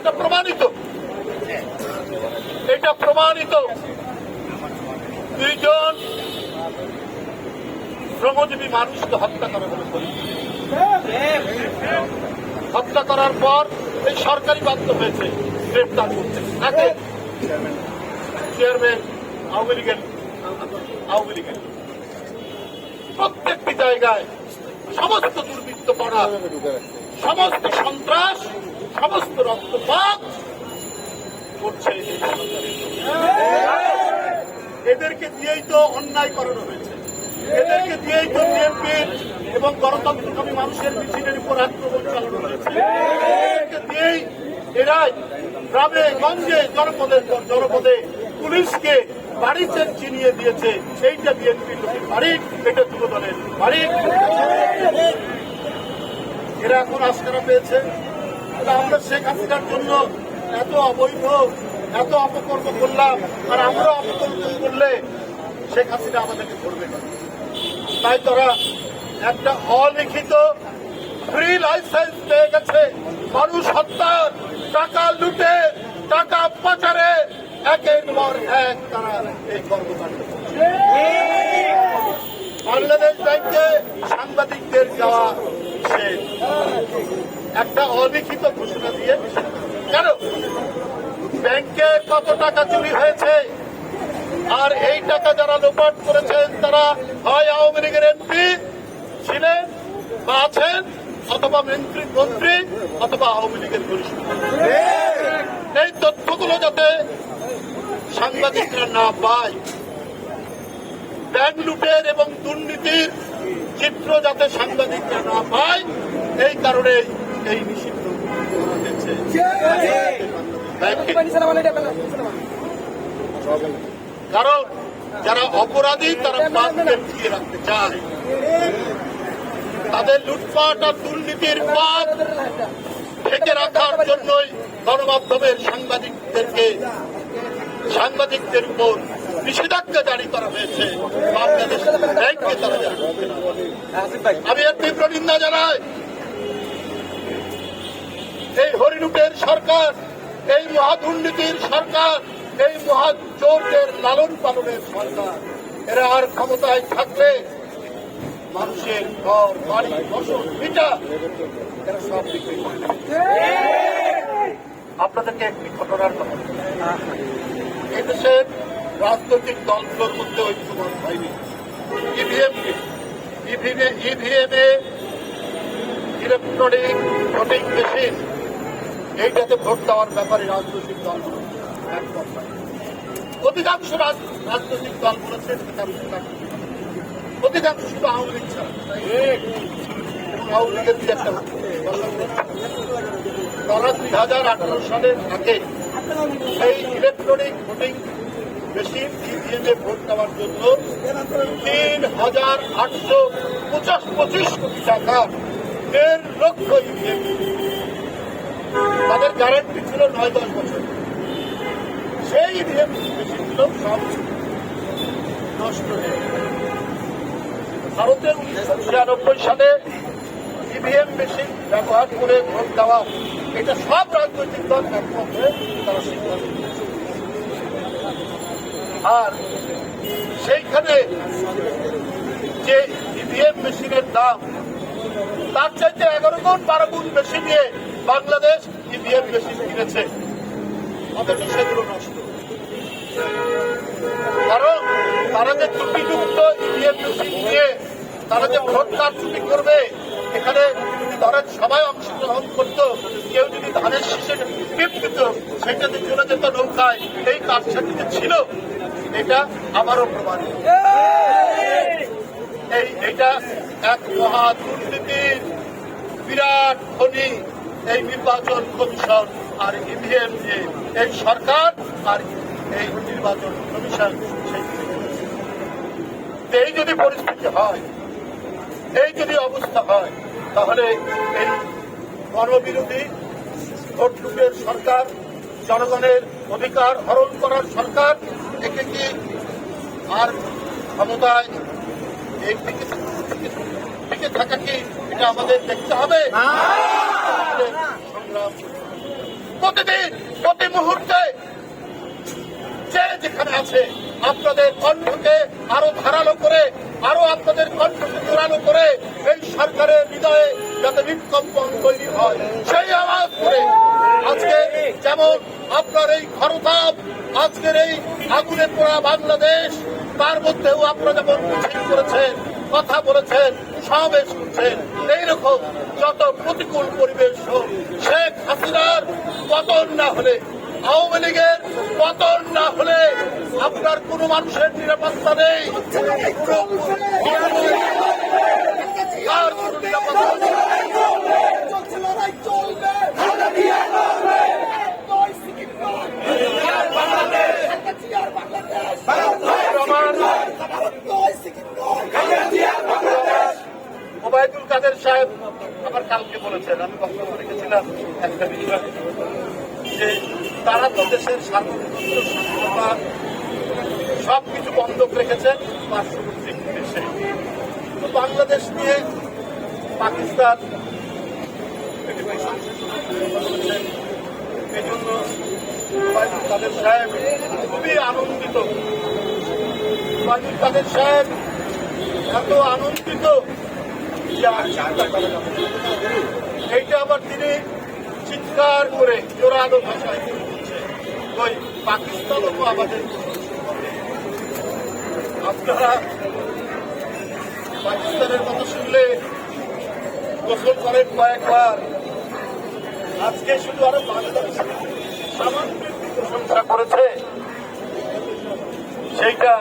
একটা প্রমাণিত। এটা প্রমাণিত। দুইজন শ্রমজীবী মানুষকে হত্যা করা হলো হত্যা করার পর এই সরকারি বাধ্য হয়েছে, গ্রেপ্তার করতে তাকে চেয়ারম্যান, আওয়ামী লীগের আওয়ামী লীগের। প্রত্যেকটি জায়গায় সমস্ত দুর্বৃত্ত পড়া, সমস্ত সন্ত্রাস সমস্ত রক্তপাত করছে এদেরকে দিয়েই তো অন্যায় করানো হয়েছে। এদেরকে দিয়েই তো বিএনপির এবং গণতন্ত্রকামী মানুষের মিছিলের উপর আক্রমণ চালানো হয়েছে। এদেরকে দিয়েই এরাই গ্রামে, গঞ্জে জনপদের পর জনপদে পুলিশকে বাড়ি চেন চিনিয়ে দিয়েছে। সেইটা বিএনপির লোকের বাড়ি এটা যুব দলের বাড়ি এরা এখন আস্কারা পেয়েছে। আমরা শেখ হাসিনার জন্য এত অবৈধ, এত অপকর্ম করলাম, আর আমরা অপকর্ম করলে শেখ হাসিনা আমাদেরকে ধরবে না। তাই তারা একটা অলিখিত ফ্রি লাইসেন্স পেয়ে গেছে। মানুষ হত্যা, টাকা লুটে, টাকা পাচারে একের পর এক তারা এই কর্মকাণ্ড। বাংলাদেশ ব্যাংকে সাংবাদিকদের যাওয়া নিষেধ একটা অলিখিত ঘোষণা দিয়ে কেন? ব্যাংকে কত টাকা চুরি হয়েছে? আর এই টাকা যারা লোপাট করেছেন, তারা হয় আওয়ামী লীগের এমপি ছিলেন বা আছেন, অথবা মন্ত্রী মন্ত্রী, অথবা আওয়ামী লীগের বরিষ্ঠ এই তথ্যগুলো যাতে সাংবাদিকরা না পায়। ব্যাংক লুটের এবং দুর্নীতির চিত্র যাতে সাংবাদিকরা না পায়, এই কারণে কারণ যারা অপরাধী, তারা বাদকে ঢুকিয়ে রাখতে চায়। তাদের লুটপাট আর দুর্নীতির পাপ ঢেকে রাখার জন্যই গণমাধ্যমের সাংবাদিকদেরকে সাংবাদিকদের উপর নিষেধাজ্ঞা জারি করা হয়েছে। বাংলাদেশ ব্যাংকে তারা আমি এর তীব্র নিন্দা জানাই। এই হরিলুটের সরকার এই মহাদুর্নীতির সরকার এই মহাচোরদের লালন পালনের সরকার এরা আর ক্ষমতায় থাকলে মানুষের ঘর বাড়ি ফসল ভিটা এরা সব বিক্রি আপনাদেরকে একটি ঘটনার কথা। এদেশের রাজনৈতিক দলগুলোর মধ্যে ঐক্যমত হয়নি ইভিএম ইভিএমে ইভিএমে ইলেকট্রনিক ভোটিং মেশিন এইটাতে ভোট দেওয়ার ব্যাপারে রাজনৈতিক দলগুলো। অধিকাংশ রাজ- রাজনৈতিক দল বলেছেন এটা বিধান। অধিকাংশ শুধু আওয়ামী লীগ ছাড়া। একটা তারা দুই হাজার আঠারো সালের আগে সেই ইলেকট্রনিক ভোটিং মেশিন ইভিএমে ভোট দেওয়ার জন্য তিন হাজার আটশো পঁচিশ কোটি টাকা, দেড় লক্ষ ইভিএম তাদের গ্যারান্টি ছিল নয়, দশ বছর সেই ইভিএম মেশিনগুলো সব নষ্ট হয়ে গেছে। ভারতে উনিশশো সালে ইভিএম মেশিন ব্যবহার করে ভোট দেওয়া, এটা সব রাজনৈতিক দল একমত তারা সিদ্ধান্ত আর সেইখানে যে ইভিএম মেশিনের দাম, তার চাইতে এগারো গুণ, বারো গুণ বেশি দিয়ে বাংলাদেশ ইভিএম মেশিন কিনেছে? অথচ সেগুলো নষ্ট। কারণ তারা যে ত্রুটিযুক্ত ইভিএম মেশিন দিয়ে তারা যে ভোট কারচুপি করবে, এখানে যদি ধরেন সবাই অংশগ্রহণ করতো, কেউ যদি ধানের শীষে টিপ দিত সেটাতে চলে যেত নৌকায় এই কারসাটি যে ছিল, এটা আবারও প্রমাণিত। এই, এটা এক মহা দুর্নীতির বিরাট খনি। এই নির্বাচন কমিশন আর ইভিএম যে এই সরকার আর এই নির্বাচন কমিশন এই যদি পরিস্থিতি হয়, এই যদি অবস্থা হয়, তাহলে এই গণবিরোধী ভোট লুটের সরকার, জনগণের অধিকার হরণ করার সরকার, একে কি আর ক্ষমতায় টিকে থাকা কি এটা আমাদের দেখতে হবে? প্রতিদিন, প্রতি মুহূর্তে যে যেখানে আছে, আপনাদের কণ্ঠকে আরও ধারালো করে, আরও আপনাদের কণ্ঠকে জোরালো করে এই সরকারের হৃদয়ে যাতে বিকম্পন তৈরি হয়, সেই আওয়াজ করে আজকে যেমন আপনার এই খরতাপ, আজকের এই আগুনে পোড়া বাংলাদেশ তার মধ্যেও আপনারা যেমন মিছিল করেছেন কথা বলেছেন সমাবেশ করছেন এইরকম যত প্রতিকূল পরিবেশ হোক শেখ হাসিনার পতন না হলে আওয়ামী লীগের পতন না হলে আপনার কোনো মানুষের নিরাপত্তা নেই। আর কোনো নিরাপত্তা নেই। চলছে লড়াই চলবে নয় সিকিম নয় হাকাচি আর বাংলাদেশ নয় সিকিম নয় ওবায়দুল কাদের সাহেব আমার কালকে বলেছেন, আমি বক্তব্য রেখেছিলাম একটা বিষয় যে তারা তো দেশের সার্বভৌমত্ব, স্বাধীনতা সব কিছু বন্ধক রেখেছেন পার্শ্ববর্তী দেশে। তো বাংলাদেশ নিয়ে পাকিস্তান এই জন্য ওবায়দুল কাদের সাহেব খুবই আনন্দিত। ওবায়দুল কাদের সাহেব, এত আনন্দিত। এইটা আবার তিনি চিৎকার করে জোরালো ভাষায় ওই পাকিস্তানও তো আমাদের আপনারা পাকিস্তানের কথা শুনলে গোসল করেন কয়েকবার। আজকে শুধু আরও বাংলাদেশ সামান্য প্রশংসা করেছে। সেইটা